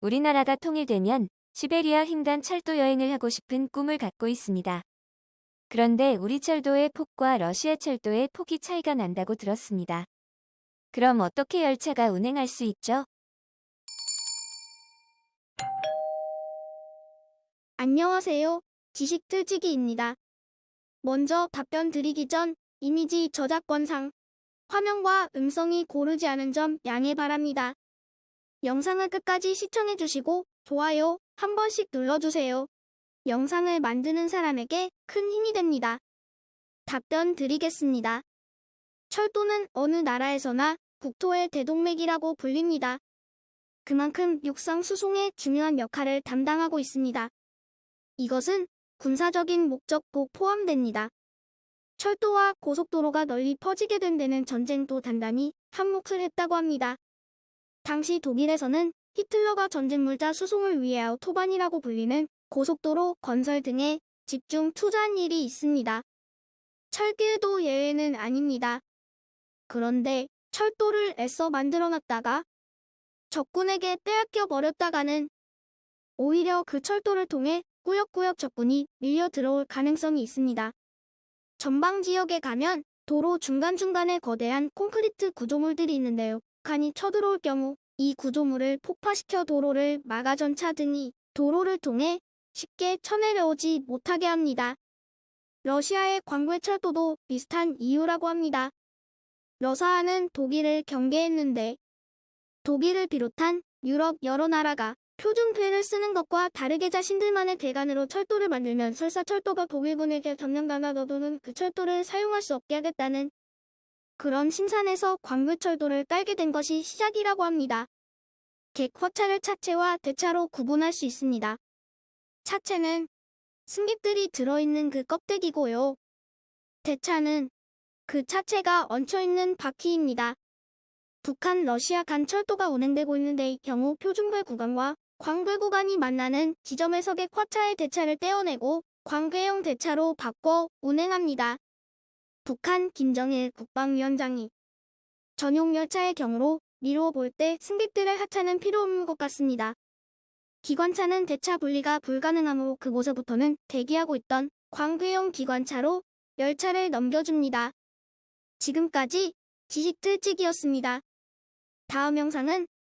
우리나라가 통일되면 시베리아 횡단 철도 여행을 하고 싶은 꿈을 갖고 있습니다. 그런데 우리 철도의 폭과 러시아 철도의 폭이 차이가 난다고 들었습니다. 그럼 어떻게 열차가 운행할 수 있죠? 안녕하세요. 지식틀치기입니다. 먼저 답변 드리기 전 이미지 저작권상 화면과 음성이 고르지 않은 점 양해 바랍니다. 영상을 끝까지 시청해주시고 좋아요 한 번씩 눌러주세요. 영상을 만드는 사람에게 큰 힘이 됩니다. 답변 드리겠습니다. 철도는 어느 나라에서나 국토의 대동맥이라고 불립니다. 그만큼 육상 수송의 중요한 역할을 담당하고 있습니다. 이것은 군사적인 목적도 포함됩니다. 철도와 고속도로가 널리 퍼지게 된 데는 전쟁도 단단히 한몫을 했다고 합니다. 당시 독일에서는 히틀러가 전쟁물자 수송을 위해 아우토반이라고 불리는 고속도로 건설 등에 집중 투자한 일이 있습니다. 철길도 예외는 아닙니다. 그런데 철도를 애써 만들어놨다가 적군에게 빼앗겨 버렸다가는 오히려 그 철도를 통해 꾸역꾸역 적군이 밀려 들어올 가능성이 있습니다. 전방 지역에 가면 도로 중간중간에 거대한 콘크리트 구조물들이 있는데요. 북한이 쳐들어올 경우 이 구조물을 폭파시켜 도로를 막아 전차 등이 도로를 통해 쉽게 쳐내려오지 못하게 합니다. 러시아의 광괴철도도 비슷한 이유라고 합니다. 러사아는 독일을 경계했는데 독일을 비롯한 유럽 여러 나라가 표준표를 쓰는 것과 다르게 자신들만의 대관으로 철도를 만들면 설사 철도가 독일군에게 점령당하더라도 그 철도를 사용할 수 없게 하겠다는 그런 심산에서 광교철도를 깔게 된 것이 시작이라고 합니다. 객화차를 차체와 대차로 구분할 수 있습니다. 차체는 승객들이 들어있는 그 껍데기고요. 대차는 그 차체가 얹혀있는 바퀴입니다. 북한 러시아 간 철도가 운행되고 있는데 이 경우 표준궤 구간과 광궤 구간이 만나는 지점에서 객화차의 대차를 떼어내고 광궤형 대차로 바꿔 운행합니다. 북한 김정일 국방위원장이 전용 열차의 경우로 미루어 볼때 승객들의 하차는 필요 없는 것 같습니다. 기관차는 대차 분리가 불가능하므로 그곳에부터는 대기하고 있던 광궤형 기관차로 열차를 넘겨줍니다. 지금까지 지식틀찍이었습니다. 다음 영상은